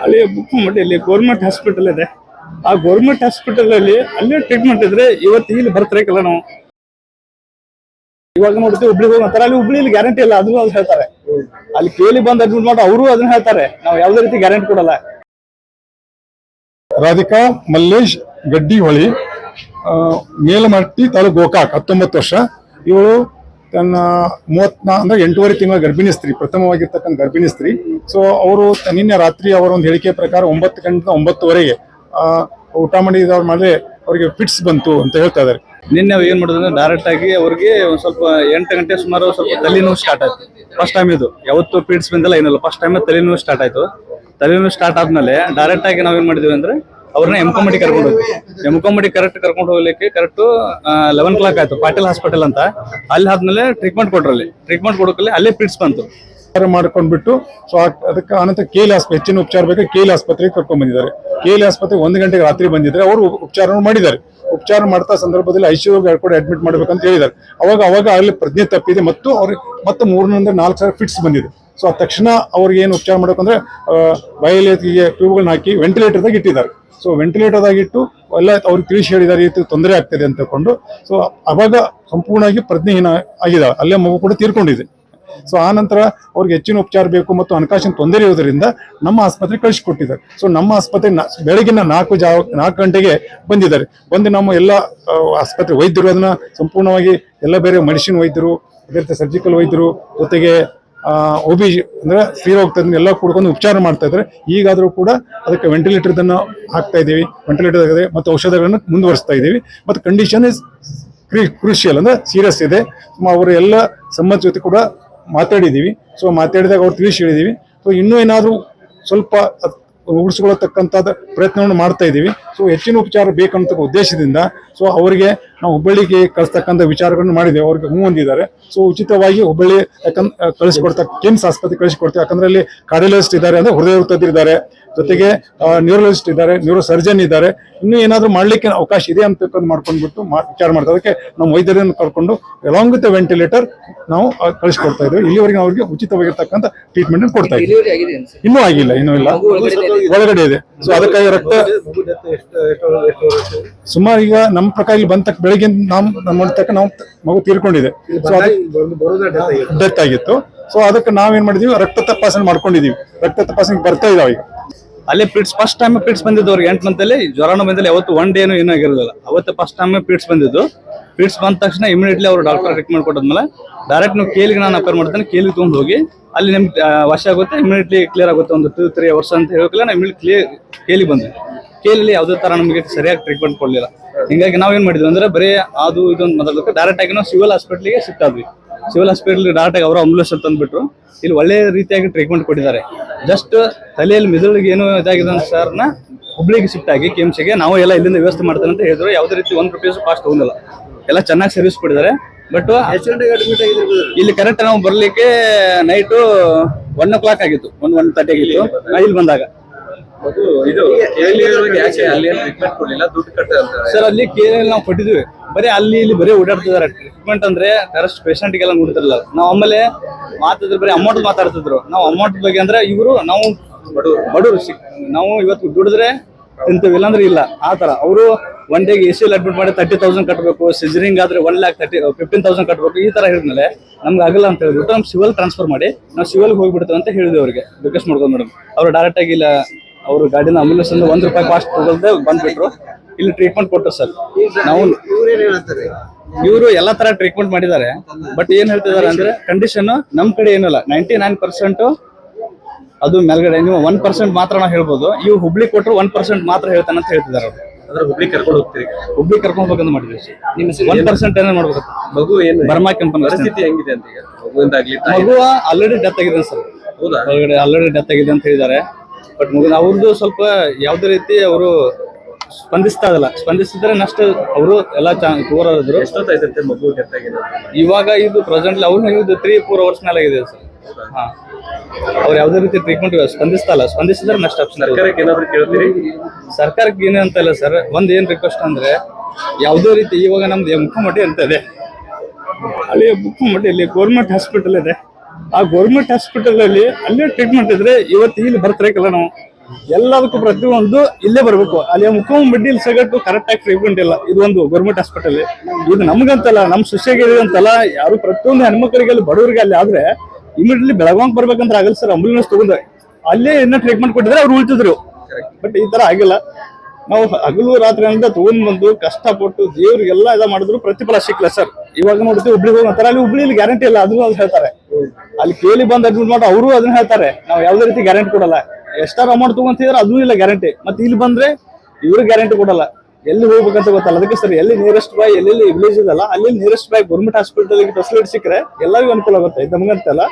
ಅಲ್ಲಿ ಬುಕ್ ಮಾಡಿ ಇಲ್ಲಿ ಗೌರ್ಮೆಂಟ್ ಹಾಸ್ಪಿಟಲ್ ಇದೆ. ಆ ಗೌರ್ಮೆಂಟ್ ಹಾಸ್ಪಿಟಲ್ ಅಲ್ಲಿ ಅಲ್ಲೇ ಟ್ರೀಟ್ಮೆಂಟ್ ಇದ್ರೆ ಇವತ್ತು ಇಲ್ಲಿ ಬರ್ತಿರಕಲ್ಲ ನಾವು. ಇವಾಗ ನೋಡ್ತೀವಿ ಹುಬ್ಳಿಗೆ ಹೋಗಿ ಮಾತಾರೆ ಅಲ್ಲಿ ಹುಬ್ಳಿಲಿ ಗ್ಯಾರಂಟಿ ಇಲ್ಲ ಅದನ್ನು ಅದು ಹೇಳ್ತಾರೆ. ಅಲ್ಲಿ ಕೇಳಿ ಬಂದು ಅಡ್ಮಿಟ್ ಮಾಡಿ ಅವರು ಅದನ್ನ ಹೇಳ್ತಾರೆ. ನಾವು ಯಾವುದೇ ರೀತಿ ಗ್ಯಾರಂಟಿ ಕೊಡಲ್ಲ. ರಾಧಿಕಾ ಮಲ್ಲೇಶ್ ಗಡ್ಡಿಹೊಳಿ ಆ, ಮೇಲಮಟ್ಟಿ ತಾಲೂಕು ಗೋಕಾಕ್ ಹತ್ತೊಂಬತ್ತು ವರ್ಷ. ಇವಳು ತನ್ನ ಮೂವತ್ನಾ ಅಂದ್ರೆ ಎಂಟೂವರೆ ತಿಂಗಳ ಗರ್ಭಿಣಿ ಸ್ತ್ರೀ, ಪ್ರಥಮವಾಗಿರ್ತಕ್ಕಂಥ ಗರ್ಭಿಣಿ ಸ್ತ್ರೀ. ಸೊ ಅವರು ನಿನ್ನೆ ರಾತ್ರಿ ಅವರ ಒಂದು ಹೇಳಿಕೆ ಪ್ರಕಾರ ಒಂಬತ್ತು ಗಂಟೆ ಒಂಬತ್ತುವರೆಗೆ ಊಟ ಮಾಡಿದವ್ರ ಮೇಲೆ ಅವರಿಗೆ ಫಿಟ್ಸ್ ಬಂತು ಅಂತ ಹೇಳ್ತಾ ಇದ್ದಾರೆ. ನಿನ್ನೆ ಏನ್ ಮಾಡಿದ್ರೆ ಡೈರೆಕ್ಟ್ ಆಗಿ ಅವ್ರಿಗೆ ಒಂದ್ ಸ್ವಲ್ಪ ಎಂಟು ಗಂಟೆ ಸುಮಾರು ಸ್ವಲ್ಪ ತಲೆನೋವು ಸ್ಟಾರ್ಟ್ ಆಯ್ತು. ಫಸ್ಟ್ ಟೈಮ್ ಇದು. ಯಾವತ್ತು ಫಿಟ್ಸ್ ಬಂದಿಲ್ಲ, ಏನಿಲ್ಲ. ಫಸ್ಟ್ ಟೈಮ್ ತಲೆನೋವು ಸ್ಟಾರ್ಟ್ ಆಯ್ತು. ತಲೆನೋವು ಸ್ಟಾರ್ಟ್ ಆದ್ಮೇಲೆ ಡೈರೆಕ್ಟ್ ಆಗಿ ನಾವೇನ್ ಮಾಡಿದ್ವಿ ಅಂದ್ರೆ ಅವ್ರನ್ನ ಎಮ್ಕೊಂಬಡಿ ಕರ್ಕೊಂಡು ಎಂ ಎಮ್ಕೊಂಬಡಿ ಕರೆಕ್ಟ್ ಕರ್ಕೊಂಡು ಹೋಗ್ಲಿಕ್ಕೆ ಕರೆಕ್ಟ್ ಲೆವೆನ್ ಕ್ಲಾಕ್ ಆಯ್ತು. ಪಾಟೀಲ್ ಹಾಸ್ಪಿಟಲ್ ಅಂತ. ಅಲ್ಲಿ ಆದ್ಮೇಲೆ ಟ್ರೀಟ್ಮೆಂಟ್ ಕೊಟ್ರಲ್ಲಿ. ಟ್ರೀಟ್ಮೆಂಟ್ ಕೊಡೋಕಲ್ಲಿ ಅಲ್ಲೇ ಪ್ರಿಟ್ಸ್ ಬಂತು. ಉಪಚಾರ ಮಾಡ್ಕೊಂಡ್ಬಿಟ್ಟು ಸೊ ಅದಕ್ಕೆ ಅನಂತರ ಕೇಲಿ ಆಸ್ಪತ್ರೆ ಹೆಚ್ಚಿನ ಉಪಚಾರ ಬೇಕು ಕೇಲಿ ಆಸ್ಪತ್ರೆಗೆ ಕರ್ಕೊಂಡ್ ಬಂದಿದ್ದಾರೆ. ಕೇಲಿ ಆಸ್ಪತ್ರೆ ಒಂದು ಗಂಟೆಗೆ ರಾತ್ರಿ ಬಂದಿದ್ರೆ ಅವರು ಉಪಚಾರ ಮಾಡಿದ್ದಾರೆ. ಉಪಚಾರ ಮಾಡ್ತಾ ಸಂದರ್ಭದಲ್ಲಿ ಐ ಸಿ ಕೂಡ ಅಡ್ಮಿಟ್ ಮಾಡ್ಬೇಕಂತ ಹೇಳಿದ್ದಾರೆ. ಅವಾಗ ಅವಾಗ ಅಲ್ಲಿ ಪ್ರಜ್ಞೆ ತಪ್ಪಿದೆ ಮತ್ತು ಅವ್ರಿಗೆ ಮತ್ತೆ ಮೂರರಿಂದ ನಾಲ್ಕು ಸಾವಿರ ಫಿಟ್ಸ್ ಬಂದಿದೆ. ಸೊ ಆ ತಕ್ಷಣ ಅವ್ರಿಗೆ ಏನು ಉಪಚಾರ ಮಾಡಬೇಕಂದ್ರೆ ಬಯಲಿಗೆ ಟ್ಯೂಬ್ಗಳನ್ನ ಹಾಕಿ ವೆಂಟಿಲೇಟರ್ದಾಗ ಇಟ್ಟಿದ್ದಾರೆ. ಸೊ ವೆಂಟಿಲೇಟರ್ದಾಗ ಇಟ್ಟು ಎಲ್ಲ ಅವ್ರಿಗೆ ತಿಳಿಸಿ ಹೇಳಿದ್ದಾರೆ ರೀತಿ ತೊಂದರೆ ಆಗ್ತದೆ ಅಂತ ತಕೊಂಡು ಸೊ ಅವಾಗ ಸಂಪೂರ್ಣವಾಗಿ ಪ್ರಜ್ಞೆಹೀನ ಆಗಿದೆ. ಅಲ್ಲೇ ಮಗು ಕೂಡ ತೀರ್ಕೊಂಡಿದೆ. ಸೊ ಆ ನಂತರ ಅವ್ರಿಗೆ ಹೆಚ್ಚಿನ ಉಪಚಾರ ಬೇಕು ಮತ್ತು ಹಣಕಾಸಿನ ತೊಂದರೆ ಇರೋದ್ರಿಂದ ನಮ್ಮ ಆಸ್ಪತ್ರೆ ಕಳಿಸಿಕೊಟ್ಟಿದ್ದಾರೆ. ಸೊ ನಮ್ಮ ಆಸ್ಪತ್ರೆ ಬೆಳಗಿನ ನಾಲ್ಕು ಜಾವ, ನಾಲ್ಕು ಗಂಟೆಗೆ ಬಂದಿದ್ದಾರೆ. ಬಂದು ನಮ್ಮ ಎಲ್ಲ ಆಸ್ಪತ್ರೆ ವೈದ್ಯರು ಅದನ್ನ ಸಂಪೂರ್ಣವಾಗಿ ಎಲ್ಲ ಬೇರೆ ಮೆಡಿಸಿನ್ ವೈದ್ಯರು, ಅದೇ ರೀತಿ ಸರ್ಜಿಕಲ್ ವೈದ್ಯರು ಜೊತೆಗೆ ಒ ಬಿ ಅಂದ್ರೆ ಸ್ತ್ರೀರೋಗ ತಜ್ಞ ಎಲ್ಲ ಕೂಡ್ಕೊಂಡು ಉಪಚಾರ ಮಾಡ್ತಾ ಇದ್ದಾರೆ. ಈಗಾದರೂ ಕೂಡ ಅದಕ್ಕೆ ವೆಂಟಿಲೇಟರ್ ಹಾಕ್ತಾ ಇದ್ದೀವಿ. ವೆಂಟಿಲೇಟರ್ ಆಗಿದೆ ಮತ್ತು ಔಷಧಗಳನ್ನು ಮುಂದುವರಿಸ್ತಾ ಇದ್ದೀವಿ. ಮತ್ತು ಕಂಡೀಷನ್ ಇಸ್ ಕ್ರೂಷಿಯಲ್ ಅಂದ್ರೆ ಸೀರಿಯಸ್ ಇದೆ. ಅವರ ಎಲ್ಲ ಸಂಬಂಧ ಜೊತೆ ಕೂಡ ಮಾತಾಡಿದ್ದೀವಿ. ಸೊ ಮಾತಾಡಿದಾಗ ಅವ್ರು ತಿಳಿಸಿ ಹೇಳಿದ್ದೀವಿ. ಸೊ ಇನ್ನೂ ಏನಾದರೂ ಸ್ವಲ್ಪ ಉಳಿಸ್ಕೊಳ್ಳತಕ್ಕಂಥದ್ದು ಪ್ರಯತ್ನವನ್ನು ಮಾಡ್ತಾ ಇದ್ದೀವಿ. ಸೊ ಹೆಚ್ಚಿನ ಉಪಚಾರ ಬೇಕಂತ ಉದ್ದೇಶದಿಂದ ಸೊ ಅವರಿಗೆ ನಾವು ಹುಬ್ಬಳ್ಳಿಗೆ ಕಳಿಸ್ತಕ್ಕಂಥ ವಿಚಾರಗಳನ್ನು ಮಾಡಿದ್ದೇವೆ. ಅವ್ರಿಗೆ ಹೂ ಹೊಂದಿದ್ದಾರೆ ಸೊ ಉಚಿತವಾಗಿ ಹುಬ್ಬಳ್ಳಿ ಯಾಕಂದ್ರೆ ಕಳಿಸ್ಕೊಡ್ತಾ ಕಿಮ್ಸ್ ಆಸ್ಪತ್ರೆ ಕಳಿಸ್ಕೊಡ್ತೀವಿ. ಯಾಕಂದ್ರೆ ಅಲ್ಲಿ ಕಾರ್ಡಿಯಲಿಸ್ಟ್ ಇದ್ದಾರೆ ಅಂದರೆ ಹೃದಯ ತಜ್ಞರಿದ್ದಾರೆ ಜೊತೆಗೆ ನ್ಯೂರಲಿಸ್ಟ್ ಇದ್ದಾರೆ ನ್ಯೂರೋ ಸರ್ಜನ್ ಇದ್ದಾರೆ. ಇನ್ನೂ ಏನಾದರೂ ಮಾಡ್ಲಿಕ್ಕೆ ಅವಕಾಶ ಇದೆ ಅಂತ ಮಾಡ್ಕೊಂಡ್ಬಿಟ್ಟು ವಿಚಾರ ಮಾಡ್ತಾರೆ. ಅದಕ್ಕೆ ನಮ್ಮ ವೈದ್ಯರನ್ನು ಕರ್ಕೊಂಡು ಅಲಾಂಗ್ ವಿತ್ ವೆಂಟಿಲೇಟರ್ ನಾವು ಕಳಿಸ್ಕೊಡ್ತಾ ಇದ್ದೀವಿ. ಇಲ್ಲಿವರೆಗೆ ಅವ್ರಿಗೆ ಉಚಿತವಾಗಿರ್ತಕ್ಕಂಥ ಟ್ರೀಟ್ಮೆಂಟ್ ಕೊಡ್ತಾ ಇದ್ದೀವಿ. ಇನ್ನೂ ಆಗಿಲ್ಲ ಇನ್ನೂ ಇಲ್ಲ. ಒಳಗಡೆ ಇದೆ. ಸೊ ಅದಕ್ಕಾಗಿ ರಕ್ತ ಸುಮಾರು ಈಗ ನಮ್ಮ ಪ್ರಕಾರ ಇಲ್ಲಿ ಬಂದ ತಕ್ಕ ಬೆಳಗ್ಗೆ ನಾವು ನಮ್ಮ ತಕ್ಕ ನಾವು ಮಗು ತೀರ್ಕೊಂಡಿದೆ. ಸೊ ಡೆತ್ ಆಗಿತ್ತು. ಸೊ ಅದಕ್ಕೆ ನಾವೇನ್ ಮಾಡಿದೀವಿ? ರಕ್ತ ತಪಾಸಣೆ ಮಾಡ್ಕೊಂಡಿದೀವಿ. ರಕ್ತ ತಪಾಸಣೆ ಬರ್ತಾ ಇದಾವೆ ಈಗ. ಅಲ್ಲೇ ಪಿಟ್ಸ್ ಫಸ್ಟ್ ಟೈಮ್ ಪಿಟ್ಸ್ ಬಂದಿದ್ದು ಅವ್ರಿಗೆ ಎಂಟು ಮಂತಲ್ಲಿ ಜ್ವರನೂ ಬಂದಲ್ಲಿ, ಯಾವತ್ತು ಒನ್ ಡೇನು ಏನೂ ಆಗಿರಲಿಲ್ಲ ಅವತ್ತು ಫಸ್ಟ್ ಟೈಮ್ ಪಿಟ್ಸ್ ಬಂದಿದ್ದು. ಪಿಟ್ಸ್ ಬಂದ ತಕ್ಷಣ ಇಮಿಡಿಯೇಟ್ಲಿ ಅವರು ಡಾಕ್ಟರ್ ಟ್ರೀಟ್ಮೆಂಟ್ ಕೊಟ್ಟದ್ಮೇಲೆ ಡೈರೆಕ್ಟ್ ನೀವು ಕೇಲಿಗೆ ನಾನು ಅಪೇರ್ ಮಾಡ್ತೇನೆ, ಕೇಲಿಗೆ ತೊಗೊಂಡು ಹೋಗಿ, ಅಲ್ಲಿ ನಿಮ್ಗೆ ವಾಶ್ ಆಗುತ್ತೆ ಇಮಿಡಿಯೇಟ್ಲಿ ಕ್ಲಿಯರ್ ಆಗುತ್ತೆ ಒಂದು ಟೂ ತ್ರೀ ಅವರ್ಸ್ ಅಂತ ಹೇಳೋಕ್ಕಿಲ್ಲ ನಾನು ಇಮಿಡಿಯೇಟ್ ಕ್ಲಿಯರ್ ಕೇಳಿ ಬಂದೆ. ಕೇಲಿಲಿ ಯಾವುದೇ ಥರ ನಮಗೆ ಸರಿಯಾಗಿ ಟ್ರೀಟ್ಮೆಂಟ್ ಕೊಡಲಿಲ್ಲ. ಹಿಂಗಾಗಿ ನಾವೇನು ಮಾಡಿದ್ವಿ ಅಂದ್ರೆ ಬರೀ ಅದು ಇದೊಂದು ಮೊದಲಕ್ಕೆ ಡೈರೆಕ್ಟ್ ಆಗಿ ನಾವು ಸಿವಿಲ್ ಹಾಸ್ಪಿಟ್ಲಿಗೆ ಶಿಫ್ಟ್ ಆದ್ವಿ. ಸಿವಿಲ್ ಹಾಸ್ಪಿಟಲ್ ಡೈರೆಕ್ಟ್ ಆಗಿ ಅವರ ಆಂಬುಲೆನ್ಸ್ ತಂದ್ಬಿಟ್ರು. ಇಲ್ಲಿ ಒಳ್ಳೆ ರೀತಿಯಾಗಿ ಟ್ರೀಟ್ಮೆಂಟ್ ಕೊಟ್ಟಿದ್ದಾರೆ. ಜಸ್ಟ್ ತಲೆಯಲ್ಲಿ ಮಿದುಳಿಗೆ ಏನು ಇದಾಗಿದೆ ಅಂತ ಸರ್ನ ಹುಬ್ಳಿಗೆ ಶಿಫ್ಟ್ ಆಗಿ ಕೆಮ್ಸಿಗೆ ನಾವು ಎಲ್ಲ ಇಲ್ಲಿಂದ ವ್ಯವಸ್ಥೆ ಮಾಡ್ತಾರೆ ಅಂತ ಹೇಳಿದ್ರು. ಯಾವುದೇ ರೀತಿ ಒಂದು ರುಪೀಸ್ ಕಾಸ್ಟ್ ಹೋಗಿಲ್ಲ ಎಲ್ಲ ಚೆನ್ನಾಗಿ ಸರ್ವಿಸ್ ಕೊಟ್ಟಿದ್ದಾರೆ. ಬಟ್ ಇಲ್ಲಿ ಕರೆಕ್ಟ್ ನಾವು ಬರ್ಲಿಕ್ಕೆ ನೈಟು ಒನ್ ಓ ಕ್ಲಾಕ್ ಆಗಿತ್ತು. ಒನ್ ಒನ್ ತರ್ಟಿ ಆಗಿತ್ತು. ಇಲ್ಲಿ ಬಂದಾಗ. ಸರ್ ಅಲ್ಲಿ ಕೆಎಲ್ ನಾವು ಕೊಟ್ಟಿದ್ವಿ ಬರೀ ಅಲ್ಲಿ ಇಲ್ಲಿ ಬರೀ ಓಡಾಡ್ತಿದಾರೆ ಟ್ರೀಟ್ಮೆಂಟ್ ಅಂದ್ರೆ ಡೈರೆಕ್ಟ್ ಪೇಷಂಟ್ ಗೆಲ್ಲ ನೋಡ್ತಿರಲ್ಲ. ನಾವು ಆಮೇಲೆ ಮಾತಾಡಿದ್ರೆ ಬರೀ ಅಮೌಂಟ್ ಮಾತಾಡ್ತಿದ್ರು. ನಾವು ಅಮೌಂಟ್ ಬಗ್ಗೆ ಅಂದ್ರೆ ಇವರು ನಾವು ಬಡವರು. ನಾವು ಇವತ್ತು ದುಡಿದ್ರೆ ತಿಂತೀವಿ ಇಲ್ಲಾಂದ್ರೆ ಇಲ್ಲ. ಆ ತರ ಅವರು ಒನ್ ಡೇಗೆ ಎ ಸಿಲ್ ಅಡ್ಮಿಟ್ ಮಾಡಿ ತರ್ಟಿ ತೌಸಂಡ್ ಕಟ್ಟಬೇಕು ಸಿಜರಿಂಗ್ ಆದ್ರೆ one lakh thirty fifteen thousand ಕಟ್ಟಬೇಕು ಈ ತರ ಹೇಳಿದ್ಮೇಲೆ ನಮ್ಗೆ ಆಗಲ್ಲ ಅಂತ ಹೇಳಿದ್ರು. ನಮ್ಮ ಸಿವಲ್ ಟ್ರಾನ್ಸ್ಫರ್ ಮಾಡಿ ನಾವು ಸಿವಲ್ಗೆ ಹೋಗ್ಬಿಡ್ತೇವೆ ಅಂತ ಹೇಳಿದ್ವಿ ಅವ್ರಿಗೆ. ರಿಕ್ವೆಸ್ಟ್ ಮಾಡ್ಕೊಂಡು ಮೇಡಮ್. ಅವ್ರು ಡೈರೆಕ್ಟ್ ಆಗಿ ಇಲ್ಲ ಅವರು ಗಾಡಿನ ಆಂಬುಲೆನ್ಸ್ ಇಂದ ಒಂದ್ ರೂಪಾಯಿ ಕಾಸ್ಟ್ ತಗೊಳ್ದೆ ಬಂದ್ಬಿಟ್ರು. ಇಲ್ಲಿ ಟ್ರೀಟ್ಮೆಂಟ್ ಕೊಟ್ಟರು ಸರ್. ನಾವು ಇವರು ಎಲ್ಲಾ ತರ ಟ್ರೀಟ್ಮೆಂಟ್ ಮಾಡಿದ್ದಾರೆ. ಬಟ್ ಏನ್ ಹೇಳ್ತಿದ್ದಾರೆ ಅಂದ್ರೆ ಕಂಡೀಷನ್ ನಮ್ ಕಡೆ ಏನಿಲ್ಲ. ನೈಂಟಿ ನೈನ್ ಪರ್ಸೆಂಟ್ ಅದು ಮೇಲ್ಗಡೆ. ನೀವು ಒನ್ ಪರ್ಸೆಂಟ್ ಮಾತ್ರ ನಾವು ಹೇಳ್ಬೋದು. ಇವು ಹುಬ್ಳಿ ಕೊಟ್ಟರು ಒನ್ ಪರ್ಸೆಂಟ್ ಮಾತ್ರ ಹೇಳ್ತಾನೆ ಅಂತ ಹೇಳ್ತಿದ್ದಾರೆ ಅವರು. ಅಂದ್ರೆ ಹುಬ್ಳಿ ಕರ್ಕೊಂಡು ಹೋಗ್ತೀರಿ. ಹುಬ್ಳಿ ಕರ್ಕೊಂಡು ಹೋಗ್ಬೇಕಂತ ಮಾಡಿದ್ವಿ ನಿಮ್ಮ ಒನ್ ಪರ್ಸೆಂಟ್ ಏನೇ ಮಾಡ್ಬೇಕು. ಮಗು ಏನು? ಬರ್ಮಾ ಕಂಪನಿ ಪರಿಸ್ಥಿತಿ ಹೆಂಗಿದೆ ಅಂತ ಈಗ? ಮಗುವಿಂದಾಗ್ಲಿ ಆಲ್ರೆಡಿ ಡೆತ್ ಆಗಿದೆ ಸರ್. ಹೌದಾ? ಒಳಗಡೆ ಆಲ್ರೆಡಿ ಡೆತ್ ಆಗಿದೆ ಅಂತ ಹೇಳಿದ್ದಾರೆ. ಬಟ್ ಮುಗಿದ ಅವ್ರದ್ದು ಸ್ವಲ್ಪ ಯಾವುದೇ ರೀತಿ ಅವರು ಸ್ಪಂದಿಸ್ತಾ ಇಲ್ಲ ಸ್ಪಂದಿಸಿದ್ರೆ ನಷ್ಟ ಅವರು ಎಲ್ಲ ಹೋರಾಡಿದ್ರು ಎಷ್ಟೊತ್ತಾಯ್ತಂತೆ ಮಗು ಇವಾಗ ಇದು ಪ್ರೆಸೆಂಟ್ಲಿ ಅವ್ರು ಇದು ತ್ರೀ ಫೋರ್ ಅವರ್ಸ್ ಮೇಲೆ ಆಗಿದೆ ಸರ್. ಹಾ. ಅವ್ರು ಯಾವುದೇ ರೀತಿ ಟ್ರೀಟ್ಮೆಂಟ್ ಸ್ಪಂದಿಸ್ತಾ ಇಲ್ಲ. ಸ್ಪಂದಿಸಿದ್ರೆ ನಷ್ಟ ಆಪ್ಷನ್ ಸರ್ಕಾರಕ್ಕೆ ಏನಾದ್ರು ಕೇಳ್ತೀರಿ? ಸರ್ಕಾರಕ್ಕೆ ಏನೇ ಅಂತ ಇಲ್ಲ ಸರ್. ಒಂದ್ ಏನ್ ರಿಕ್ವೆಸ್ಟ್ ಅಂದ್ರೆ ಯಾವುದೇ ರೀತಿ ಇವಾಗ ನಮ್ದು ಮುಖಮಟ್ಟಿ ಅಂತ ಇದೆ. ಅಲ್ಲಿ ಮುಖಮಟ್ಟಿ ಇಲ್ಲಿ ಗೌರ್ಮೆಂಟ್ ಹಾಸ್ಪಿಟಲ್ ಇದೆ. ಆ ಗೌರ್ಮೆಂಟ್ ಹಾಸ್ಪಿಟಲ್ ಅಲ್ಲಿ ಅಲ್ಲೇ ಟ್ರೀಟ್ಮೆಂಟ್ ಇದ್ರೆ ಇವತ್ತು ಇಲ್ಲಿ ಬರ್ತಿರಕಲ್ಲ ನಾವು. ಎಲ್ಲದಕ್ಕೂ ಪ್ರತಿಯೊಂದು ಇಲ್ಲೇ ಬರಬೇಕು. ಅಲ್ಲಿ ಮುಖಂ ಬಡ್ಡಿ ಸಗಟ್ಟು ಕರೆಕ್ಟ್ ಆಗಿ ಟ್ರೀಟ್ಮೆಂಟ್ ಇಲ್ಲ. ಇದು ಒಂದು ಗೌರ್ಮೆಂಟ್ ಹಾಸ್ಪಿಟಲ್ ಇದು ನಮ್ಗಂತಲ್ಲ, ನಮ್ ಸೊಸೈಗೆ ಅಂತಲ್ಲ ಯಾರು ಪ್ರತಿಯೊಂದು ಹೆಣ್ಮಕ್ಳಿಗೆ ಅಲ್ಲಿ ಬಡವರಿಗೆ ಅಲ್ಲಿ ಆದ್ರೆ ಇಮಿಡಿಯಟ್ಲಿ ಬೆಳಗಾವ್ ಬರ್ಬೇಕಂದ್ರೆ ಆಗಲ್ಲ ಸರ್, ಅಂಬುಲೆನ್ಸ್ ತಗೊಂಡ್ರೆ ಅಲ್ಲೇ ಇನ್ನ ಟ್ರೀಟ್ಮೆಂಟ್ ಕೊಟ್ಟಿದ್ರೆ ಅವ್ರು ಉಳಿತಿದ್ರು. ಬಟ್ ಈ ತರ ಆಗಿಲ್ಲ. ನಾವು ಹಗಲು ರಾತ್ರಿ ಅಂತ ತಗೊಂಡ್ ಬಂದು ಕಷ್ಟಪಟ್ಟು ದೇವ್ರಿಗೆಲ್ಲ ಇದ ಮಾಡಿದ್ರು ಪ್ರತಿಫಲ ಸಿಕ್ಕಿಲ್ಲ ಸರ್. ಇವಾಗ ನೋಡ್ತೀವಿ ಹುಬ್ಳಿಗೆ ಹೋಗ್ತಾರೆ ಅಲ್ಲಿ ಹುಬ್ಳಿಲಿ ಗ್ಯಾರಂಟಿ ಇಲ್ಲ ಅದನ್ನು ಹೇಳ್ತಾರೆ. ಅಲ್ಲಿ ಕೇಳಿ ಬಂದ್ ಅಡ್ಮಿಟ್ ಮಾಡೋ ಅವರು ಅದನ್ನ ಹೇಳ್ತಾರೆ. ನಾವು ಯಾವ್ದೇ ರೀತಿ ಗ್ಯಾರಂಟಿ ಕೊಡಲ್ಲ. ಎಷ್ಟಾರ ಅಮೌಂಟ್ ತಗೊಂತಿದ್ರೆ ಅದೂ ಇಲ್ಲ ಗ್ಯಾರಂಟಿ ಮತ್ತೆ ಇಲ್ಲಿ ಬಂದ್ರೆ ಇವರು ಗ್ಯಾರಂಟಿ ಕೊಡಲ್ಲ. ಎಲ್ಲಿ ಹೋಗ್ಬೇಕಂತ ಗೊತ್ತಲ್ಲ. ಅದಕ್ಕೆ ಸರ್ ಎಲ್ಲಿ ನಿಯರೆಸ್ಟ್ ಬಾಯ್ ಎಲ್ಲೆಲ್ಲಿ ವಿಲೇಜ್ ಇದಲ್ಲ ಅಲ್ಲಿ nearest by government hospital facility ಸಿಕ್ಕರೆ ಎಲ್ಲರಿಗೂ ಅನುಕೂಲ ಆಗುತ್ತೆ. ನಮಗಂತಲ್ಲ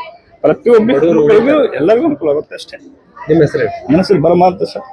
ಪ್ರತಿಯೊಬ್ಬರಿಗೂ ಎಲ್ಲರಿಗೂ ಅನುಕೂಲ ಆಗುತ್ತೆ ಅಷ್ಟೇ. ನಿಮ್ಮ ಹೆಸರು ನನ್ನ ಹೆಸರು ಬರಮ ಅಂತ ಸರ್.